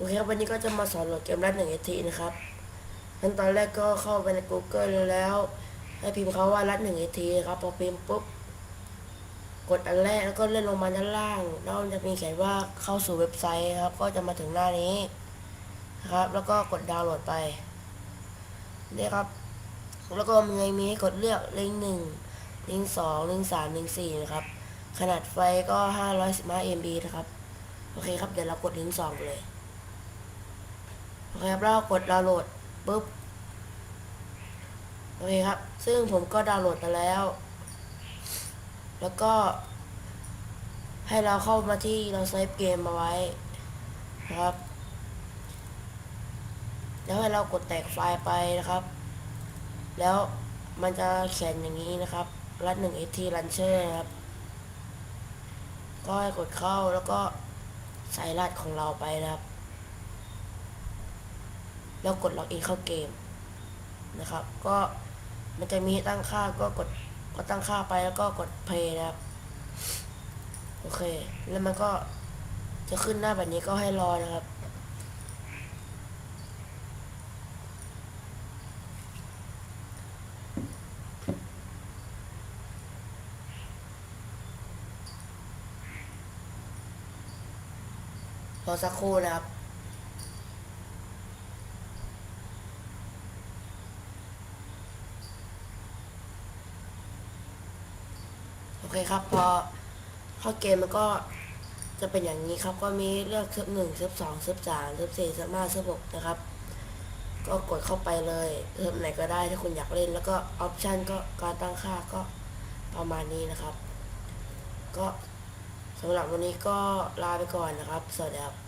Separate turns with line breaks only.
โอเคครับวันนี้ก็จะมาสอนโหลดเกมรัดหนึ่งเอทีนะครับขั้นตอนแรกก็เข้าไปใน Google แล้ว ให้พิมพ์เขาว่ารัดหนึ่งเอทีครับพอพิมพ์ปุ๊บกดอันแรกแล้วก็เลื่อนลงมาด้านล่าง แล้วมันจะมีเขียนว่าเข้าสู่เว็บไซต์ครับ ก็จะมาถึงหน้านี้นะครับ แล้วก็กดดาวน์โหลดไปนี่ครับ แล้วก็มีมีให้กดเลือกลิงก์หนึ่งลิงก์สองลิงก์สามลิงก์สี่นะครับ ขนาดไฟก็ห้าร้อยสิบห้า MB นะครับ โอเคครับ เดี๋ยวเรากดลิงก์สองเลย โอเคครับเรากดดาวน์โหลดปุ๊บโอเคครับ ซึ่งผมก็ดาวน์โหลดไปแล้ว แล้วก็ ให้เราเข้ามาที่เราเซฟเกมมาไว้นะครับ แล้วให้เรากดแตกไฟล์ไปนะครับ แล้วมันจะเขียนอย่างนี้นะครับ รัดหนึ่ง st launcher นะครับ ก็ให้กดเข้าแล้วก็ใส่รหัสของเราไปนะครับ แล้วกดล็อกอินเข้าเกมนะครับ ก็มันจะมีให้ตั้งค่าก็กดก็ตั้งค่าไปแล้วก็กด play นะครับโอเค แล้วมันก็จะขึ้นหน้าแบบนี้ก็ให้รอนะครับ รอสักครู่นะครับ อเคครับ พอเข้าเกมมันก็จะเป็นอย่างนี้ครับ ก็มีเลือกเซิร์ฟหนึ่งเซิร์ฟสองเซิร์ฟสามเซิร์ฟสี่เซิร์ฟห้าเซิร์ฟหกนะครับ ก็กดเข้าไปเลยเซิร์ฟไหนก็ได้ถ้าคุณอยากเล่น แล้วก็ออปชันก็การตั้งค่าก็ประมาณนี้นะครับ ก็สำหรับวันนี้ก็ลาไปก่อนนะครับ สวัสดีครับ